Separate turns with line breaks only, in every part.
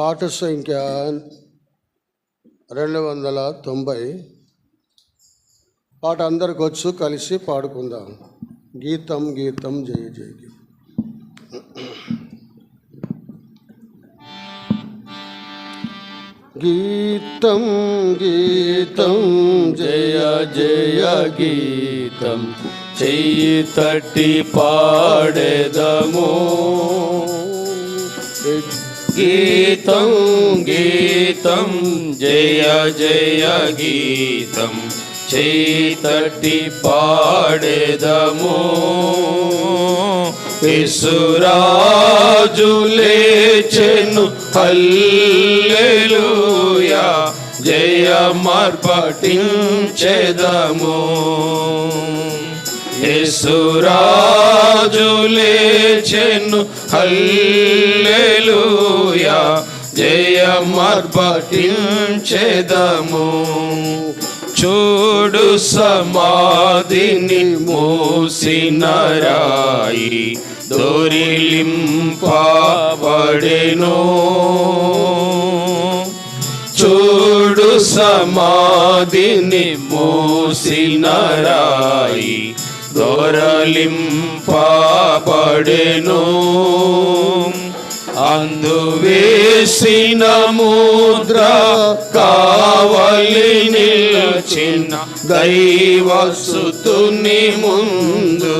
పాట సంఖ్య రెండు వందల తొంభై. పాట అందరికి వచ్చు కలిసి పాడుకుందాం. గీతం గీతం జయ జయ గీతం గీతం గీతం
జయ జయ గీతం. చెయ్యి తట్టి పాడేదము. గీతం గీతం జయ జయ గీతం చేతటి పాడేదము విసురాజు లేచెను హల్లెలూయా జయ మార్పటించెదము యేసురాజు లేచెను. హల్లెలూయా. జయ మార్పటించెదము చూడు సమాధిని మూసిన రాయి. దొరిలింపబడెను. చూడు సమాధిని మూసిన రాయి. దొరలింపబడెను అందువేసిన ముద్ర కావలి నిల్చిన దైవసుతుని ముందు.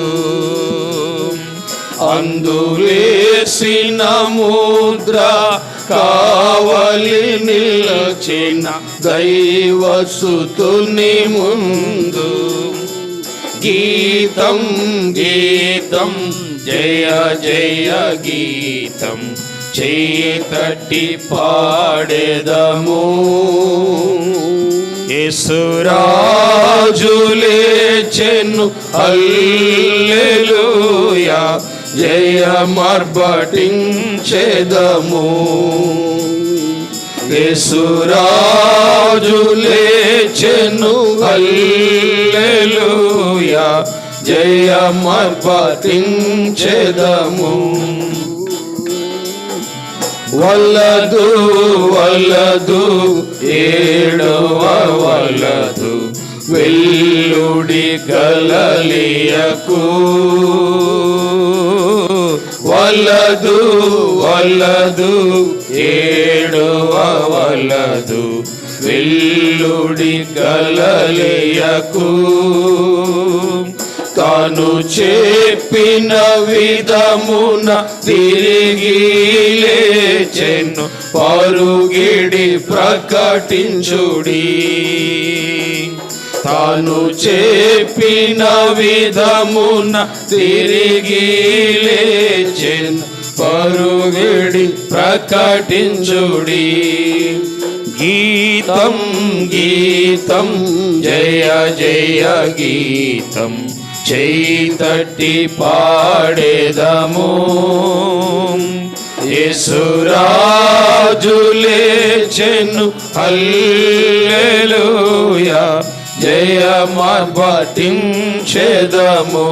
అందువేసిన ముద్ర కావలి నిల్చిన దైవసుతుని ముందు. గీతం గీతం జయ జయ గీతం. చేతటి పాడెదము. యేసురాజులేచెను హల్లెలూయా. జయ మార్బటించెదము. యేసురాజులేచెను హల్లెలూయా. జయ మార్బటించెదము వల్లదు వలదు ఏడవ వల్లదు వెల్లుడి కలలియకు. వలదు వల్లదు ఏడవ వల్లదు వెల్లుడి కలలియకు. తాను చెప్పిన విధమున తిరిగి లేచెను పరుగిడి ప్రకటించుడి. తాను చెప్పిన విధమున తిరిగి లేచెను పరుగిడి ప్రకటించుడి. గీతం గీతం జయ జయ గీతం. చేయి తట్టి పాడేదము. యేసురాజులే యేసురాజులేచెను హల్లెలూయా. జయ యేసురాజులే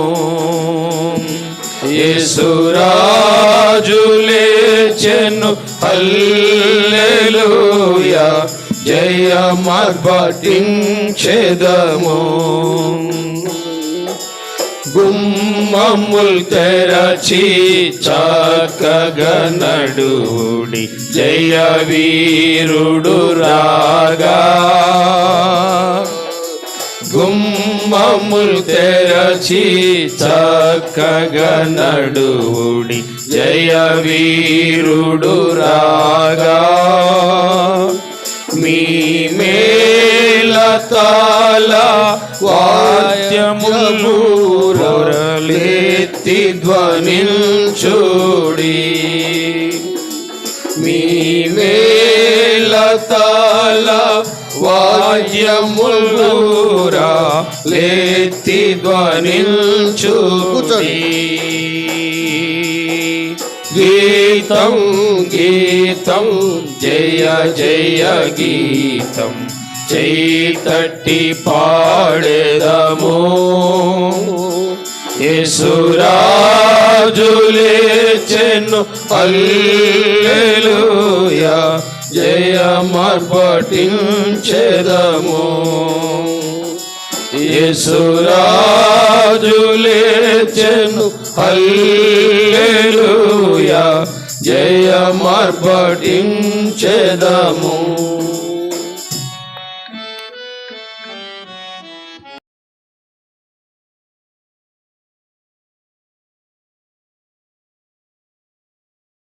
యేసురాజులేచెను హల్లెలూయా. జయ మార్పటించెదము గుమ్మముల్ తెరచి చక్కగా నడుడి జయ వీరుడు రాగా. గుమ్మముల్ తెరచి చక్కగా నడుడి జయ వీరుడు రాగా. మీ మేళతాల వాద్యములు లేత్తి ధ్వనించుడి. మీ మేళతాల వాద్యములురా లేత్తి ధ్వనించుడి. గీతం గీతం జయ జయ గీతం. చేయి తట్టి పాడేదము. యేసురాజులేచెను. హల్లెలూయా. మార్పటించెదము యేసురాజులేచెను. హల్లెలూయా. జయ మార్పటించెదము